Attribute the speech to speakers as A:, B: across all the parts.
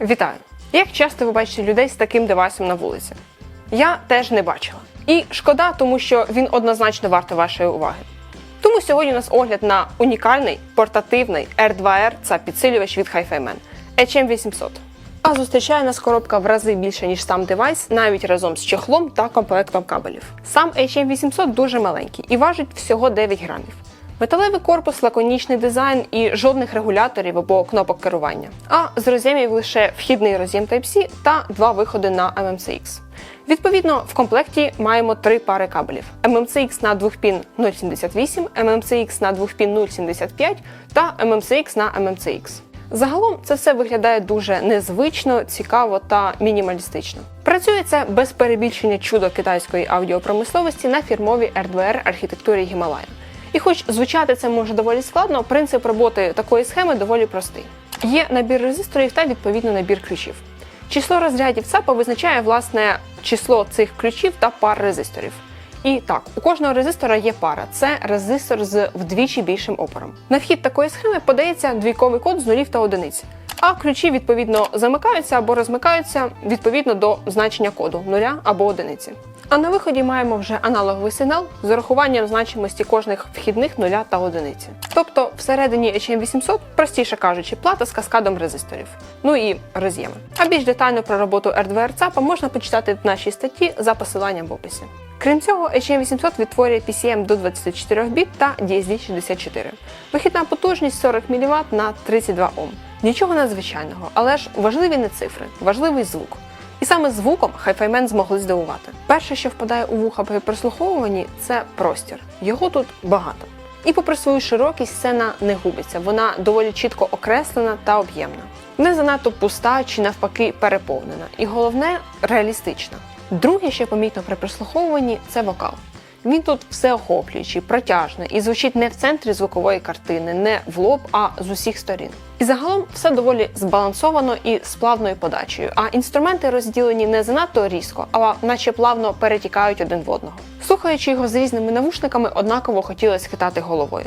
A: Вітаю! Як часто ви бачите людей з таким девайсом на вулиці? Я теж не бачила. І шкода, тому що він однозначно вартий вашої уваги. Тому сьогодні у нас огляд на унікальний портативний R2R це підсилювач від HiFiMan HM800. А зустрічає нас коробка в рази більше, ніж сам девайс, навіть разом з чехлом та комплектом кабелів. Сам HM800 дуже маленький і важить всього 9 грамів. Металевий корпус, лаконічний дизайн і жодних регуляторів або кнопок керування. А з роз'ємів лише вхідний роз'єм Type-C та два виходи на MMCX. Відповідно, в комплекті маємо три пари кабелів: MMCX на двохпін 078, MMCX на двохпін 075 та MMCX на MMCX. Загалом це все виглядає дуже незвично, цікаво та мінімалістично. Працює це без перебільшення чудо китайської аудіопромисловості на фірмовій R2R архітектурі Гімалая. І хоч звучати це може доволі складно, принцип роботи такої схеми доволі простий. Є набір резисторів та відповідно набір ключів. Число розрядів ЦАПа визначає власне число цих ключів та пар резисторів. І так, у кожного резистора є пара. Це резистор з вдвічі більшим опором. На вхід такої схеми подається двійковий код з нулів та одиниць. А ключі відповідно замикаються або розмикаються відповідно до значення коду нуля або одиниці. А на виході маємо вже аналоговий сигнал з урахуванням значимості кожних вхідних нуля та одиниці. Тобто всередині HM800, простіше кажучи, плата з каскадом резисторів, ну і роз'єми. А більш детально про роботу R2R ЦАПа можна почитати в нашій статті за посиланням в описі. Крім цього, HM800 відтворює PCM до 24 біт та DSD64. Вихідна потужність 40 мВт на 32 Ом. Нічого надзвичайного, але ж важливі не цифри, важливий звук. І саме звуком хайфаймен змогли здивувати. Перше, що впадає у вуха при прослуховуванні, це простір. Його тут багато. І попри свою широкість, сцена не губиться. Вона доволі чітко окреслена та об'ємна. Не занадто пуста чи навпаки переповнена. І головне реалістична. Друге, що помітно при прослуховуванні, це вокал. Він тут всеохоплюючий, протяжний і звучить не в центрі звукової картини, не в лоб, а з усіх сторін. І загалом все доволі збалансовано і з плавною подачею, а інструменти розділені не занадто різко, а наче плавно перетікають один в одного. Слухаючи його з різними навушниками, однаково хотілося хитати головою.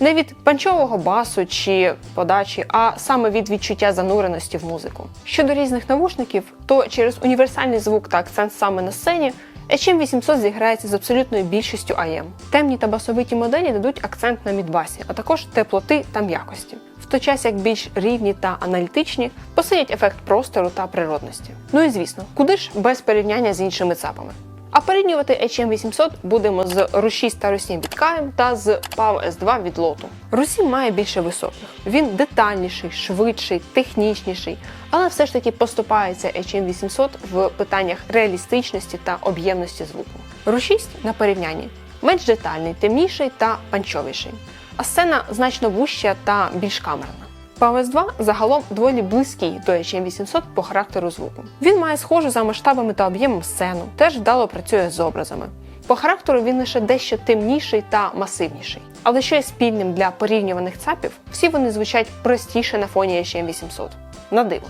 A: Не від панчового басу чи подачі, а саме від відчуття зануреності в музику. Щодо різних навушників, то через універсальний звук та акцент саме на сцені HM800 зіграється з абсолютною більшістю AM. Темні та басовиті моделі дадуть акцент на мідбасі, а також теплоти та м'якості. В той час як більш рівні та аналітичні посилять ефект простору та природності. Ну і звісно, куди ж без порівняння з іншими ЦАПами. А порівнювати HM800 будемо з RU6 та RU7 від KM та з PAV S2 від Lotu. RU7 має більше високих. Він детальніший, швидший, технічніший, але все ж таки поступається HM800 в питаннях реалістичності та об'ємності звуку. RU6 на порівнянні менш детальний, темніший та панчовіший. А сцена значно вуща та більш камерна. PAVS 2 загалом доволі близький до HM800 по характеру звуку. Він має схожу за масштабами та об'ємом сцену, теж вдало працює з образами. По характеру він лише дещо темніший та масивніший. Але що є спільним для порівнюваних ЦАПів, всі вони звучать простіше на фоні HM800. На диво.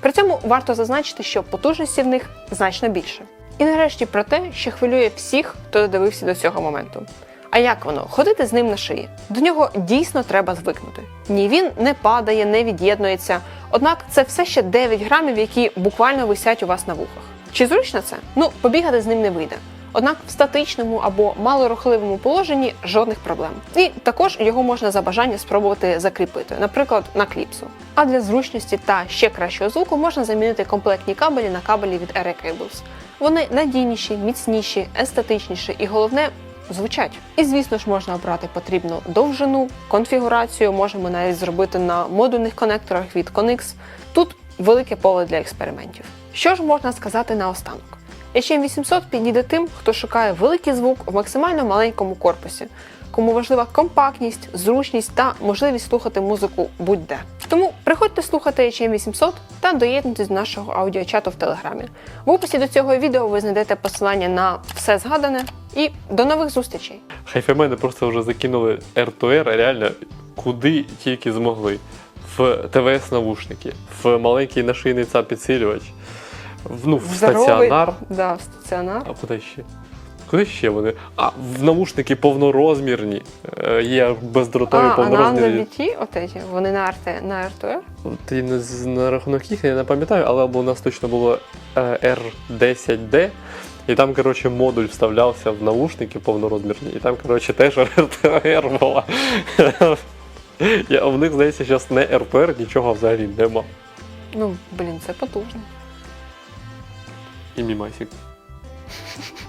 A: При цьому варто зазначити, що потужності в них значно більше. І нарешті про те, що хвилює всіх, хто додивився до цього моменту. А як воно? Ходити з ним на шиї. До нього дійсно треба звикнути. Ні, він не падає, не від'єднується. Однак це все ще 9 грамів, які буквально висять у вас на вухах. Чи зручно це? Ну, побігати з ним не вийде. Однак в статичному або малорухливому положенні жодних проблем. І також його можна за бажання спробувати закріпити, наприклад, на кліпсу. А для зручності та ще кращого звуку можна замінити комплектні кабелі на кабелі від Cables. Вони надійніші, міцніші, естетичніші і головне звучать. І звісно ж можна обрати потрібну довжину, конфігурацію. Можемо навіть зробити на модульних конекторах від Conix. Тут велике поле для експериментів. Що ж можна сказати наостанок? HM800 підійде тим, хто шукає великий звук в максимально маленькому корпусі, кому важлива компактність, зручність та можливість слухати музику будь-де. Тому приходьте слухати HM800 та доєднуйтесь до нашого аудіочату в Телеграмі. В описі до цього відео ви знайдете посилання на все згадане і до нових зустрічей!
B: Хайфемени просто вже закинули R2R реально куди тільки змогли. В ТВС-навушники, в маленький нашийний ЦАП підсилювач, в, ну, в
A: Здоровий-
B: стаціонар.
A: Да, в стаціонар.
B: А куди ще? Куди ще вони? А, в навушники повнорозмірні. Е, Є бездротові
A: А, а на
B: повнорозмірні.
A: LBT, от вони на RT, на RTR?
B: От і не з- на рахунок їх я не пам'ятаю, але у нас точно було е, R10D. І там, коротше, модуль вставлявся в наушники повнорозмірні, і там, коротше, теж RTR була. Я, у них, здається, зараз не RTR, нічого взагалі нема.
A: Ну, блін, це потужно.
B: І мімасік.